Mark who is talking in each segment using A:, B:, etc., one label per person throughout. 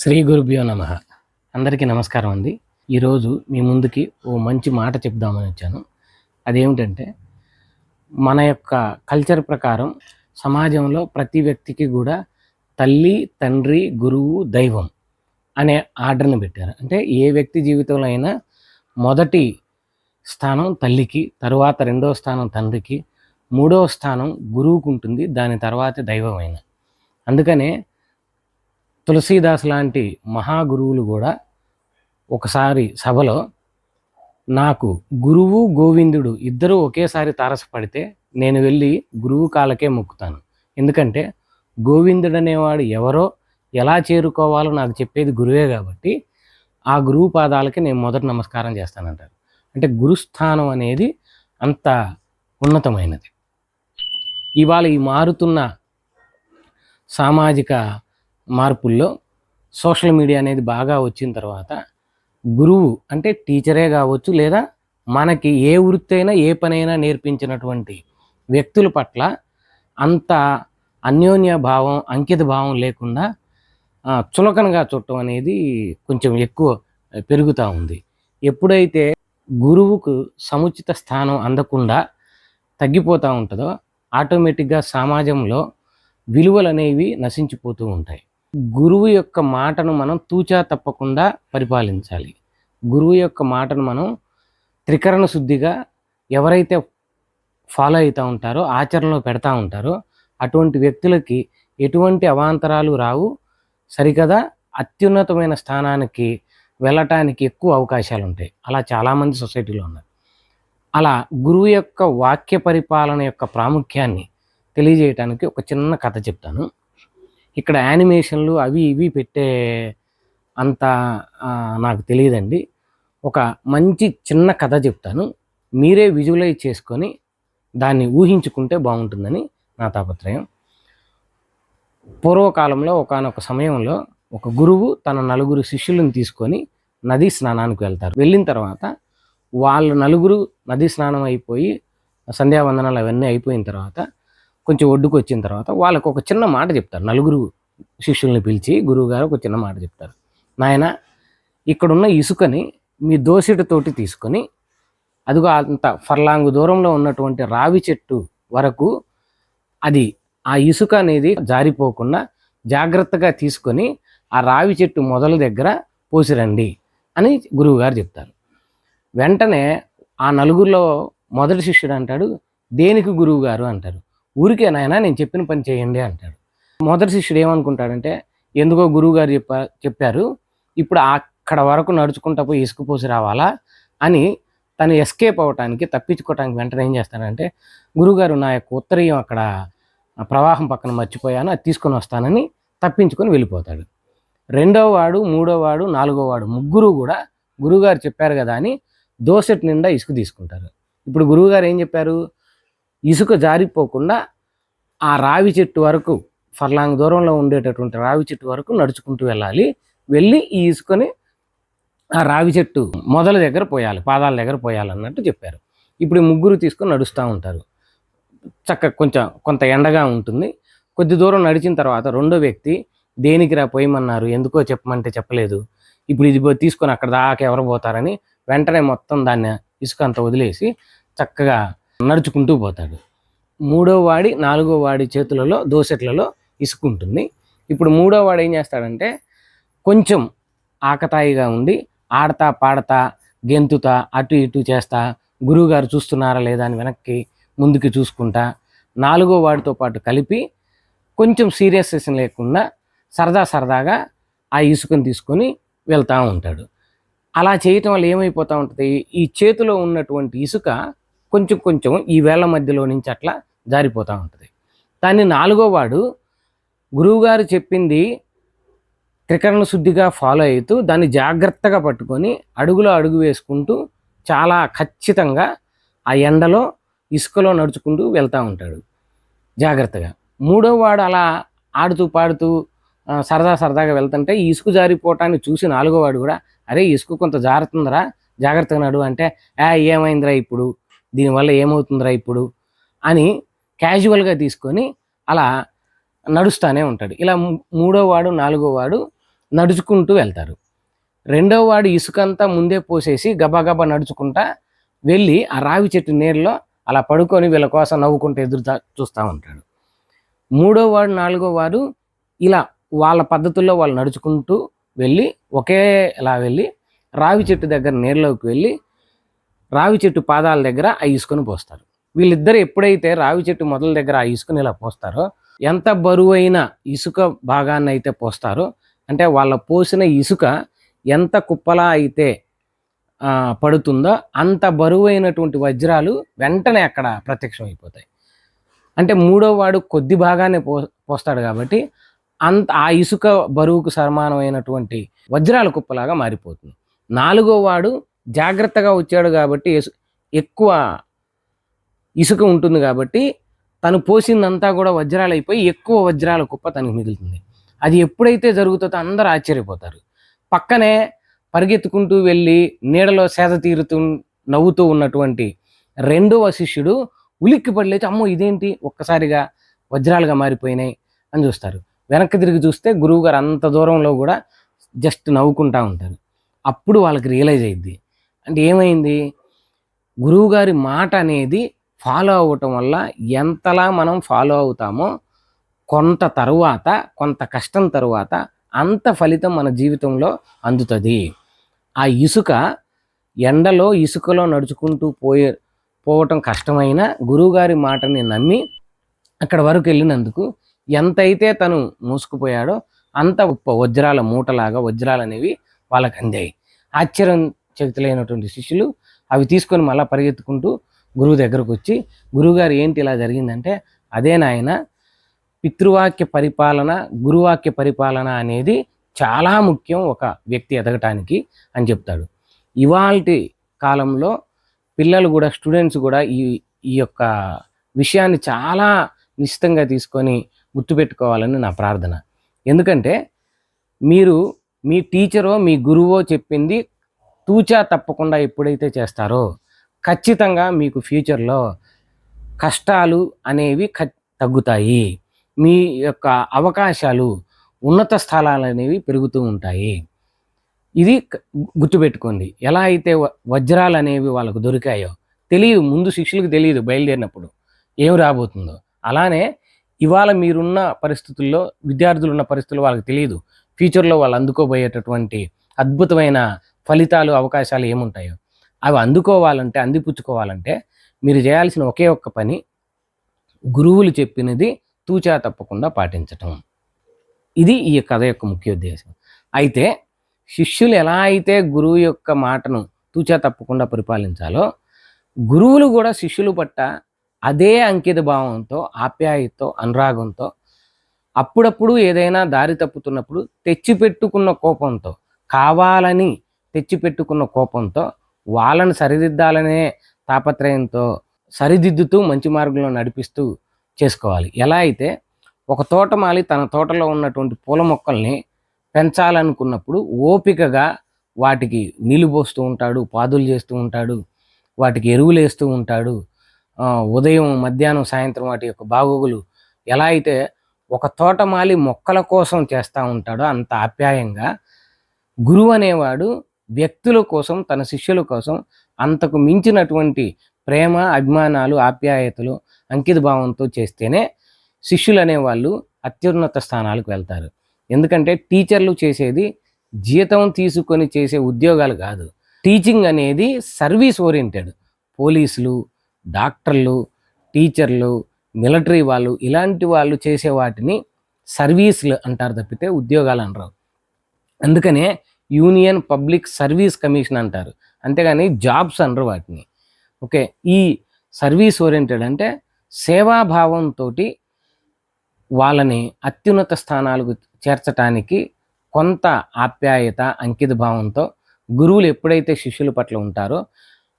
A: శ్రీ గురుభ్యో నమ. అందరికీ నమస్కారం అండి. ఈరోజు మీ ముందుకి ఓ మంచి మాట చెప్దామని వచ్చాను. అదేమిటంటే మన యొక్క కల్చర్ ప్రకారం సమాజంలో ప్రతి వ్యక్తికి కూడా తల్లి తండ్రి గురువు దైవం అనే ఆర్డర్ని పెట్టారు. అంటే ఏ వ్యక్తి జీవితంలో అయినా మొదటి స్థానం తల్లికి తరువాత రెండవ స్థానం తండ్రికి మూడవ స్థానం గురువుకు ఉంటుంది. దాని తర్వాత దైవమైన అందుకనే తులసీదాస్ లాంటి మహాగురువులు కూడా ఒకసారి సభలో నాకు గురువు గోవిందుడు ఇద్దరూ ఒకేసారి తారసపడితే నేను వెళ్ళి గురువు కాలకే మొక్కుతాను. ఎందుకంటే గోవిందుడు అనేవాడు ఎవరో ఎలా చేరుకోవాలో నాకు చెప్పేది గురువే కాబట్టి ఆ గురువు పాదాలకి నేను మొదట నమస్కారం చేస్తానంటారు. అంటే గురుస్థానం అనేది అంత ఉన్నతమైనది. ఇవాళ ఈ మారుతున్న సామాజిక మార్పుల్లో సోషల్ మీడియా అనేది బాగా వచ్చిన తర్వాత గురువు అంటే టీచరే కావచ్చు లేదా మనకి ఏ వృత్తి అయినా ఏ పనైనా నేర్పించినటువంటి వ్యక్తుల పట్ల అంత అన్యోన్య భావం అంకిత భావం లేకుండా చులకనగా చుట్టం అనేది కొంచెం ఎక్కువ పెరుగుతూ ఉంది. ఎప్పుడైతే గురువుకు సముచిత స్థానం అందకుండా తగ్గిపోతూ ఉంటుందో ఆటోమేటిక్గా సమాజంలో విలువలు అనేవి నశించిపోతూ ఉంటాయి. గురువు యొక్క మాటను మనం తూచా తప్పకుండా పరిపాలించాలి. గురువు యొక్క మాటను మనం త్రికరణ శుద్ధిగా ఎవరైతే ఫాలో అవుతూ ఉంటారో ఆచరణలో పెడతా ఉంటారో అటువంటి వ్యక్తులకి ఎటువంటి అవాంతరాలు రావు. సరికదా అత్యున్నతమైన స్థానానికి వెళ్ళటానికి ఎక్కువ అవకాశాలు ఉంటాయి అలా చాలామంది సొసైటీలో ఉన్నారు. అలా గురువు యొక్క వాక్య పరిపాలన యొక్క ప్రాముఖ్యాన్ని తెలియజేయటానికి ఒక చిన్న కథ చెప్తాను. ఇక్కడ యానిమేషన్లు అవి ఇవి పెట్టే అంత నాకు తెలియదండి. ఒక మంచి చిన్న కథ చెప్తాను. మీరే విజువలైజ్ చేసుకొని దాన్ని ఊహించుకుంటే బాగుంటుందని నా తాపత్రయం. పూర్వకాలంలో ఒకానొక సమయంలో ఒక గురువు తన నలుగురు శిష్యులను తీసుకొని నదీ స్నానానికి వెళ్తారు. వెళ్ళిన తర్వాత వాళ్ళ నలుగురు నదీ స్నానం అయిపోయి సంధ్యావందనాలు అవన్నీ అయిపోయిన తర్వాత కొంచెం ఒడ్డుకు వచ్చిన తర్వాత వాళ్ళకు ఒక చిన్న మాట చెప్తారు. నలుగురు శిష్యుల్ని పిలిచి గురువుగారు ఒక చిన్న మాట చెప్తారు. నాయన ఇక్కడున్న ఇసుకని మీ దోసిటితోటి తీసుకొని అదిగో అంత ఫర్లాంగ్ దూరంలో ఉన్నటువంటి రావి చెట్టు వరకు అది ఆ ఇసుక అనేది జారిపోకుండా జాగ్రత్తగా తీసుకొని ఆ రావి చెట్టు మొదల దగ్గర పోసిరండి అని గురువుగారు చెప్తారు. వెంటనే ఆ నలుగురిలో మొదటి శిష్యుడు అంటాడు దేనికి గురువు గారు అంటారు. ఊరికే నాయన నేను చెప్పిన పని చేయండి అంటాడు. మొదటి శిష్యుడు ఏమనుకుంటాడంటే ఎందుకో గురువు గారు చెప్పా చెప్పారు ఇప్పుడు అక్కడ వరకు నడుచుకుంటా పోయి ఇసుకుపోసి రావాలా? అని తను ఎస్కేప్ అవ్వటానికి తప్పించుకోవటానికి వెంటనే ఏం చేస్తాడంటే గురుగారు నా యొక్క ఉత్తరీయం అక్కడ ప్రవాహం పక్కన మర్చిపోయాను అది తీసుకొని వస్తానని తప్పించుకొని వెళ్ళిపోతాడు. రెండో వాడు మూడో వాడు నాలుగో వాడు ముగ్గురు కూడా గురువుగారు చెప్పారు కదా అని దోసెట్ నిండా ఇసుక తీసుకుంటారు. ఇప్పుడు గురువుగారు ఏం చెప్పారు? ఇసుక జారిపోకుండా ఆ రావి చెట్టు వరకు ఫర్లాంగ్ దూరంలో ఉండేటటువంటి రావి చెట్టు వరకు నడుచుకుంటూ వెళ్ళాలి. వెళ్ళి ఈ ఇసుకని ఆ రావి చెట్టు మొదల దగ్గర పోయాలి పాదాల దగ్గర పోయాలన్నట్టు చెప్పారు. ఇప్పుడు ముగ్గురు తీసుకొని నడుస్తూ ఉంటారు. చక్క కొంచెం కొంత ఎండగా ఉంటుంది. కొద్ది దూరం నడిచిన తర్వాత రెండో వ్యక్తి దేనికి రా పోయమన్నారు? ఎందుకో చెప్పమంటే చెప్పలేదు. ఇప్పుడు ఇది తీసుకొని అక్కడ దాకా ఎవరు పోతారని వెంటనే మొత్తం దాన్ని ఇసుక అంతా వదిలేసి చక్కగా నడుచుకుంటూ పోతాడు. మూడో వాడి నాలుగో వాడి చేతులలో దోసెట్లలో ఇసుకుంటుంది. ఇప్పుడు మూడో వాడు ఏం చేస్తాడంటే కొంచెం ఆకతాయిగా ఉండి ఆడతా పాడతా గెంతుతా అటు ఇటు చేస్తా గురువుగారు చూస్తున్నారా లేదా అని వెనక్కి ముందుకి చూసుకుంటా నాలుగో వాడితో పాటు కలిపి కొంచెం సీరియస్నెస్ లేకుండా సరదా సరదాగా ఆ ఇసుకను తీసుకొని వెళ్తూ ఉంటాడు. అలా చేయటం వల్ల ఏమైపోతూ ఉంటుంది? ఈ చేతిలో ఉన్నటువంటి ఇసుక కొంచెం కొంచెం ఈ వేళ మధ్యలో నుంచి అట్లా జారిపోతూ ఉంటుంది. దాన్ని నాలుగో వాడు గురువుగారు చెప్పింది త్రికరణ శుద్ధిగా ఫాలో అవుతూ దాన్ని జాగ్రత్తగా పట్టుకొని అడుగులో అడుగు వేసుకుంటూ చాలా ఖచ్చితంగా ఆ ఎండలో ఇసుకలో నడుచుకుంటూ వెళ్తూ ఉంటాడు జాగ్రత్తగా. మూడో వాడు అలా ఆడుతూ పాడుతూ సరదా సరదాగా వెళ్తుంటే ఈ ఇసుక జారిపోవటాన్ని చూసి నాలుగో వాడు కూడా అరే ఇసుక కొంత జారుతుందిరా జాగ్రత్తగా నడు అంటే ఏ ఏమైందిరా ఇప్పుడు? దీనివల్ల ఏమవుతుందిరా ఇప్పుడు? అని క్యాజువల్గా తీసుకొని అలా నడుస్తూనే ఉంటాడు. ఇలా మూడో వాడు నాలుగో వాడు నడుచుకుంటూ వెళ్తారు. రెండో వాడు ఇసుకంతా ముందే పోసేసి గబాగబా నడుచుకుంటా వెళ్ళి ఆ రావి చెట్టు నీళ్ళలో అలా పడుకొని వీళ్ళ కోసం నవ్వుకుంటూ ఎదురు చూస్తూ ఉంటాడు. మూడో వాడు నాలుగో వాడు ఇలా వాళ్ళ పద్ధతుల్లో వాళ్ళు నడుచుకుంటూ వెళ్ళి ఒకేలా వెళ్ళి రావి చెట్టు దగ్గర నీళ్ళలోకి వెళ్ళి రావి చెట్టు పాదాల దగ్గర ఆ ఇసుకను పోస్తారు. వీళ్ళిద్దరు ఎప్పుడైతే రావి చెట్టు మొదల దగ్గర ఆ ఇసుకని ఇలా పోస్తారో ఎంత బరువైన ఇసుక భాగాన్ని అయితే పోస్తారో అంటే వాళ్ళ పోసిన ఇసుక ఎంత కుప్పలా అయితే పడుతుందో అంత బరువైనటువంటి వజ్రాలు వెంటనే అక్కడ ప్రత్యక్షం అయిపోతాయి అంటే మూడో వాడు కొద్ది భాగాన్ని పో పోస్తాడు కాబట్టి అంత ఆ ఇసుక బరువుకు సమానమైనటువంటి వజ్రాల కుప్పలాగా మారిపోతుంది. నాలుగో వాడు జాగ్రత్తగా వచ్చాడు కాబట్టి ఎక్కువ ఇసుక ఉంటుంది కాబట్టి తను పోసిందంతా కూడా వజ్రాలు అయిపోయి ఎక్కువ వజ్రాల కుప్ప తనకు మిగులుతుంది. అది ఎప్పుడైతే జరుగుతుందో అందరూ ఆశ్చర్యపోతారు. పక్కనే పరిగెత్తుకుంటూ వెళ్ళి నీడలో సేద తీరుతూ నవ్వుతూ ఉన్నటువంటి రెండవ శిష్యుడు ఉలిక్కి పడలేచి అమ్మో ఇదేంటి? ఒక్కసారిగా వజ్రాలుగా మారిపోయినాయి అని చూస్తారు. వెనక్కి తిరిగి చూస్తే గురువు గారు అంత దూరంలో కూడా జస్ట్ నవ్వుకుంటా ఉంటారు. అప్పుడు వాళ్ళకి రియలైజ్ అయ్యింది అంటే ఏమైంది? గురువుగారి మాట అనేది ఫాలో అవ్వటం వల్ల ఎంతలా మనం ఫాలో అవుతామో కొంత తరువాత కొంత కష్టం తరువాత అంత ఫలితం మన జీవితంలో అందుతుంది. ఆ ఇసుక ఎండలో ఇసుకలో నడుచుకుంటూ పోయే పోవటం కష్టమైన గురువుగారి మాటని నమ్మి అక్కడ వరకు వెళ్ళినందుకు ఎంతైతే తను మూసుకుపోయాడో అంత వజ్రాల మూటలాగా వజ్రాలు అనేవి వాళ్ళకి అందాయి. ఆశ్చర్యం చకితులైనటువంటి శిష్యులు అవి తీసుకొని మళ్ళీ పరిగెత్తుకుంటూ గురువు దగ్గరకు వచ్చి గురువుగారు ఏంటి ఇలా జరిగిందంటే అదే నాయన పితృవాక్య పరిపాలన గురువాక్య పరిపాలన అనేది చాలా ముఖ్యం ఒక వ్యక్తి ఎదగటానికి అని చెప్తాడు. ఇవాల్టి కాలంలో పిల్లలు కూడా స్టూడెంట్స్ కూడా ఈ ఈ యొక్క విషయాన్ని చాలా నిశ్చితంగా తీసుకొని గుర్తుపెట్టుకోవాలని నా ప్రార్థన. ఎందుకంటే మీరు మీ టీచరో మీ గురువో చెప్పింది తూచా తప్పకుండా ఎప్పుడైతే చేస్తారో ఖచ్చితంగా మీకు ఫ్యూచర్లో కష్టాలు అనేవి ఖ- తగ్గుతాయి. మీ యొక్క అవకాశాలు ఉన్నత స్థలాలు అనేవి పెరుగుతూ ఉంటాయి. ఇది గుర్తుపెట్టుకోండి. ఎలా అయితే వ- వజ్రాలు అనేవి వాళ్ళకు దొరికాయో తెలియదు ముందు శిష్యులకు తెలియదు బయలుదేరినప్పుడు ఏం రాబోతుందో. అలానే ఇవాళ మీరున్న పరిస్థితుల్లో విద్యార్థులు ఉన్న పరిస్థితుల్లో వాళ్ళకి తెలియదు. ఫ్యూచర్లో వాళ్ళు అందుకోబోయేటటువంటి అద్భుతమైన ఫలితాలు అవకాశాలు ఏముంటాయో. అవి అందుకోవాలంటే అందిపుచ్చుకోవాలంటే మీరు చేయాల్సిన ఒకే ఒక్క పని గురువులు చెప్పినది తూచా తప్పకుండా పాటించటం. ఇది ఈ కథ యొక్క ముఖ్య ఉద్దేశం. అయితే శిష్యులు ఎలా అయితే గురువు యొక్క మాటను తూచా తప్పకుండా పరిపాలించాలో గురువులు కూడా శిష్యులు పట్ల అదే అంకిత భావంతో ఆప్యాయతతో అనురాగంతో అప్పుడప్పుడు ఏదైనా దారి తప్పుతున్నప్పుడు తెచ్చిపెట్టుకున్న కోపంతో కావాలని తెచ్చిపెట్టుకున్న కోపంతో వాళ్ళని సరిదిద్దాలనే తాపత్రయంతో సరిదిద్దుతూ మంచి మార్గంలో నడిపిస్తూ చేసుకోవాలి. ఎలా అయితే ఒక తోటమాలి తన తోటలో ఉన్నటువంటి పూల మొక్కల్ని పెంచాలనుకున్నప్పుడు ఓపికగా వాటికి నీళ్ళు పోస్తూ ఉంటాడు పాదులు చేస్తూ ఉంటాడు వాటికి ఎరువులు వేస్తూ ఉంటాడు. ఉదయం మధ్యాహ్నం సాయంత్రం వాటి యొక్క బాగోగులు ఎలా అయితే ఒక తోటమాలి మొక్కల కోసం చేస్తూ ఉంటాడో అంత ఆప్యాయంగా గురువు అనేవాడు వ్యక్తుల కోసం తన శిష్యుల కోసం అంతకు మించినటువంటి ప్రేమ అభిమానాలు ఆప్యాయతలు అంకిత భావంతో చేస్తేనే శిష్యులు అనేవాళ్ళు అత్యున్నత స్థానాలకు వెళ్తారు. ఎందుకంటే టీచర్లు చేసేది జీతం తీసుకొని చేసే ఉద్యోగాలు కాదు. టీచింగ్ అనేది సర్వీస్ ఓరియంటెడ్. పోలీసులు డాక్టర్లు టీచర్లు మిలిటరీ వాళ్ళు ఇలాంటి వాళ్ళు చేసే వాటిని సర్వీసులు అంటారు తప్పితే ఉద్యోగాలు అనరావు అందుకనే యూనియన్ పబ్లిక్ సర్వీస్ కమిషన్ అంటారు. అంతేగాని జాబ్స్ అనరు వాటిని. ఓకే ఈ సర్వీస్ ఓరియంటెడ్ అంటే సేవాభావంతో వాళ్ళని అత్యున్నత స్థానాలకు చేర్చటానికి కొంత ఆప్యాయత అంకిత భావంతో గురువులు ఎప్పుడైతే శిష్యుల పట్ల ఉంటారో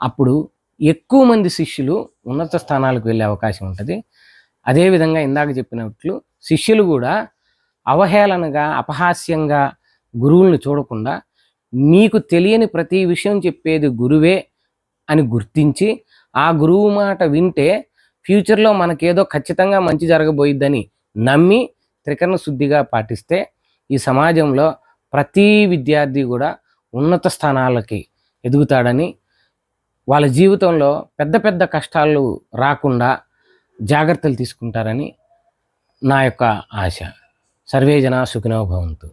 A: అప్పుడు ఎక్కువ మంది శిష్యులు ఉన్నత స్థానాలకు వెళ్ళే అవకాశం ఉంటుంది. అదేవిధంగా ఇందాక చెప్పినట్లు శిష్యులు కూడా అవహేళనగా అపహాస్యంగా గురువుల్ని చూడకుండా మీకు తెలియని ప్రతి విషయం చెప్పేది గురువే అని గుర్తించి ఆ గురువు మాట వింటే ఫ్యూచర్లో మనకేదో ఖచ్చితంగా మంచి జరగబోయిద్దని నమ్మి త్రికరణ శుద్ధిగా పాటిస్తే ఈ సమాజంలో ప్రతి విద్యార్థి కూడా ఉన్నత స్థానాలకి ఎదుగుతాడని వాళ్ళ జీవితంలో పెద్ద పెద్ద కష్టాలు రాకుండా జాగ్రత్తలు తీసుకుంటారని నా యొక్క ఆశ. సర్వే జన సుఖినో భవంతు.